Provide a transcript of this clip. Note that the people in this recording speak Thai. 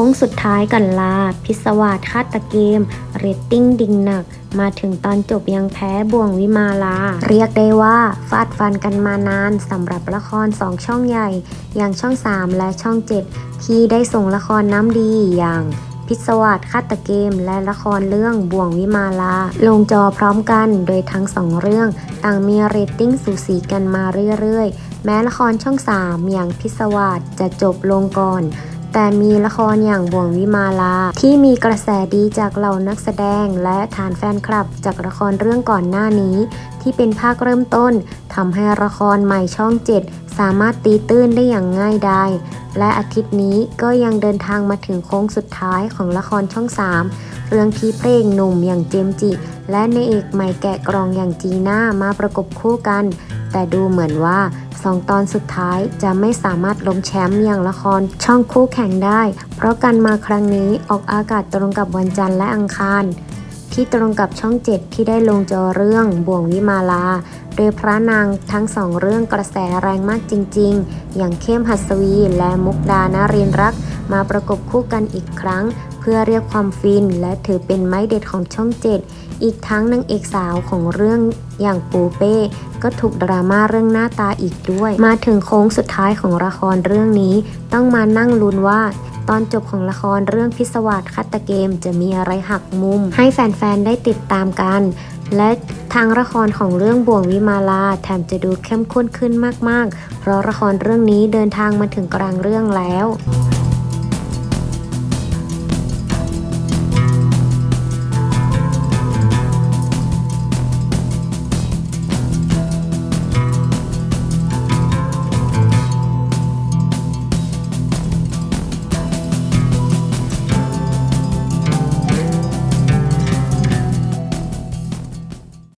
ค้งสุดท้ายกันลา พิศวาสฆาตเกม เรตติ้งดิ่งหนัก มาถึงตอนจบยังแพ้บ่วงวิมาลา เรียกได้ว่าฟาดฟันกันมานานสำหรับละครสองช่องใหญ่ อย่างช่อง 3 และช่อง 7 ที่ได้ส่งละครน้ำดีอย่างพิศวาสฆาตเกม และละครเรื่องบ่วงวิมาลา ลงจอพร้อมกันโดยทั้งสองเรื่อง ต่างมีเรตติ้งสูสีกันมาเรื่อยๆ แม้ละครช่อง 3 อย่างพิศวาสจะจบลงก่อน แต่มีละครอย่างบ่วงวิมาลา ที่มีกระแสดีจากเหล่านักแสดงและฐานแฟนคลับ จากละครเรื่องก่อนหน้านี้ ที่เป็นภาคเริ่มต้นทำให้ละครใหม่ช่อง 7 สามารถตีตื้นได้อย่างง่ายดายและอาทิตย์นี้ก็ยังเดินทางมาถึงโค้งสุดท้ายของละครช่อง 3 เรื่องที่เพลงหนุ่มอย่างเจมจิ และในเอกใหม่แกะกรองอย่างจีน่ามาประกบคู่กัน แต่ดูเหมือนว่าสองตอนสุดท้ายจะไม่สามารถล้มแชมป์อย่างละครช่องคู่แข่งได้ เพราะการมาครั้งนี้ออกอากาศตรงกับวันจันทร์และอังคาร ที่ตรงกับช่อง7ที่ได้ลงจอเรื่องบ่วงวิมาลา โดยพระนางทั้งสองเรื่องกระแสแรงมากจริง ๆ อย่างเข้มหัสวีและมุกดานารียนรัก มาประกบคู่กันอีกครั้ง เพื่อเรียกความฟินและถือเป็นไม้เด็ดของช่อง7อีกทั้งนางเอกสาวของเรื่องอย่างปูเป้ก็ถูกดราม่าเรื่องหน้าตาอีกด้วย มาถึงโค้งสุดท้ายของละครเรื่องนี้ ต้องมานั่งลุ้นว่า ตอนจบของละครเรื่องพิศวาสฆาตเกมจะมีอะไรหักมุม ให้แฟนๆ ได้ติดตามกัน และทางละครของเรื่องบ่วงวิมาลาแถมจะดูเข้มข้นขึ้นมากๆ เพราะละครเรื่องนี้เดินทางมาถึงกลางเรื่องแล้ว